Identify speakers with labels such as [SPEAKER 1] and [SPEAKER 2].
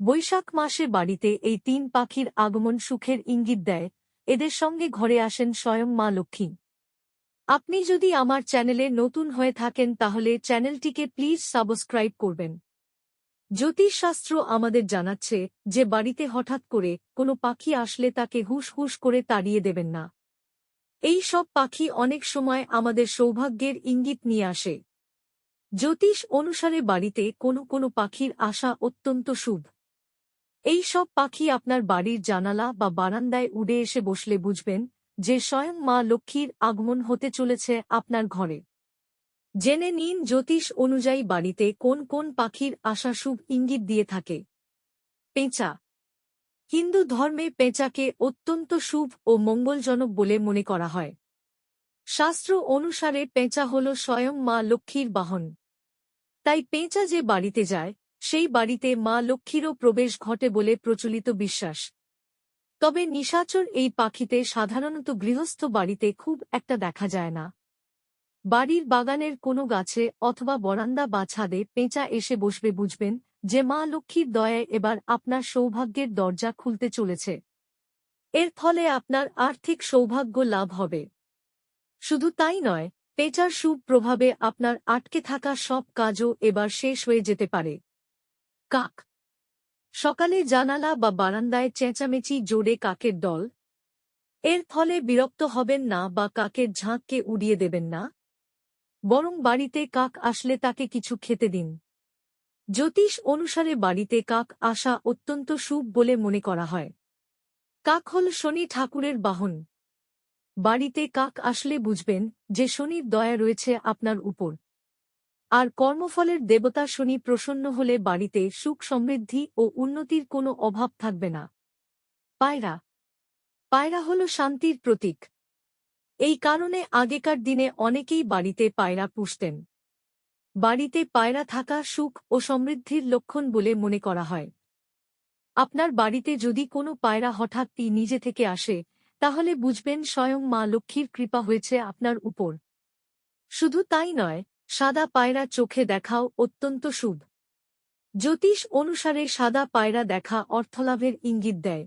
[SPEAKER 1] বৈশাখ মাসে বাড়িতে এই তিন পাখির আগমন সুখের ইঙ্গিত দেয়। এদের সঙ্গে ঘরে আসেন স্বয়ং মা লক্ষ্মী। আপনি যদি আমার চ্যানেলে নতুন হয়ে থাকেন তাহলে চ্যানেলটিকে প্লিজ সাবস্ক্রাইব করবেন। জ্যোতিষশাস্ত্র আমাদের জানাচ্ছে যে বাড়িতে হঠাৎ করে কোনো পাখি আসলে তাকে হুশ হুশ করে তাড়িয়ে দেবেন না। এই সব পাখি অনেক সময় আমাদের সৌভাগ্যের ইঙ্গিত নিয়ে আসে। জ্যোতিষ অনুসারে বাড়িতে কোনো কোনো পাখির আসা অত্যন্ত শুভ। এই সব পাখি আপনার বাড়ির জানালা বা বারান্দায় উড়ে এসে বসলে বুঝবেন যে স্বয়ং মা লক্ষ্মীর আগমন হতে চলেছে আপনার ঘরে। জেনে নিন জ্যোতিষ অনুযায়ী বাড়িতে কোন কোন পাখির আশা শুভ ইঙ্গিত দিয়ে থাকে। পেঁচা। হিন্দু ধর্মে পেঁচাকে অত্যন্ত শুভ ও মঙ্গলজনক বলে মনে করা হয়। শাস্ত্র অনুসারে পেঁচা হল স্বয়ং মা লক্ষ্মীর বাহন। তাই পেঁচা যে বাড়িতে যায় সেই বাড়িতে মা লক্ষ্মীরও প্রবেশ ঘটে বলে প্রচলিত বিশ্বাস। তবে নিশাচর এই পাখিতে সাধারণত গৃহস্থ বাড়িতে খুব একটা দেখা যায় না। বাড়ির বাগানের কোনো গাছে অথবা বরান্দা বা ছাদে পেঁচা এসে বসবে বুঝবেন যে মা লক্ষ্মীর দয়ায় এবার আপনার সৌভাগ্যের দরজা খুলতে চলেছে। এর ফলে আপনার আর্থিক সৌভাগ্য লাভ হবে। শুধু তাই নয়, পেঁচার শুভ প্রভাবে আপনার আটকে থাকা সব কাজও এবার শেষ হয়ে যেতে পারে। কাক। সকালে জানালা বা বারান্দায় চেঁচামেচি জোরে কাকের দল। এর ফলে বিরক্ত হবেন না বা কাকের ঝাঁককে উড়িয়ে দেবেন না। বরং বাড়িতে কাক আসলে তাকে কিছু খেতে দিন। জ্যোতিষ অনুসারে বাড়িতে কাক আসা অত্যন্ত শুভ বলে মনে করা হয়। কাক হল শনি ঠাকুরের বাহন। বাড়িতে কাক আসলে বুঝবেন যে শনির দয়া রয়েছে আপনার উপর। আর কর্মফলের দেবতা শনি প্রসন্ন হলে বাড়িতে সুখ সমৃদ্ধি ও উন্নতির কোনো অভাব থাকবে না। পায়রা। পায়রা হল শান্তির প্রতীক। এই কারণে আগেকার দিনে অনেকেই বাড়িতে পায়রা পুষতেন। বাড়িতে পায়রা থাকা সুখ ও সমৃদ্ধির লক্ষণ বলে মনে করা হয়। আপনার বাড়িতে যদি কোনো পায়রা হঠাৎই নিজে থেকে আসে, তাহলে বুঝবেন স্বয়ং মা লক্ষ্মীর কৃপা হয়েছে আপনার উপর। শুধু তাই নয় সাদা পায়রা চোখে দেখাও অত্যন্ত শুভ। জ্যোতিষ অনুসারে সাদা পায়রা দেখা অর্থলাভের ইঙ্গিত দেয়।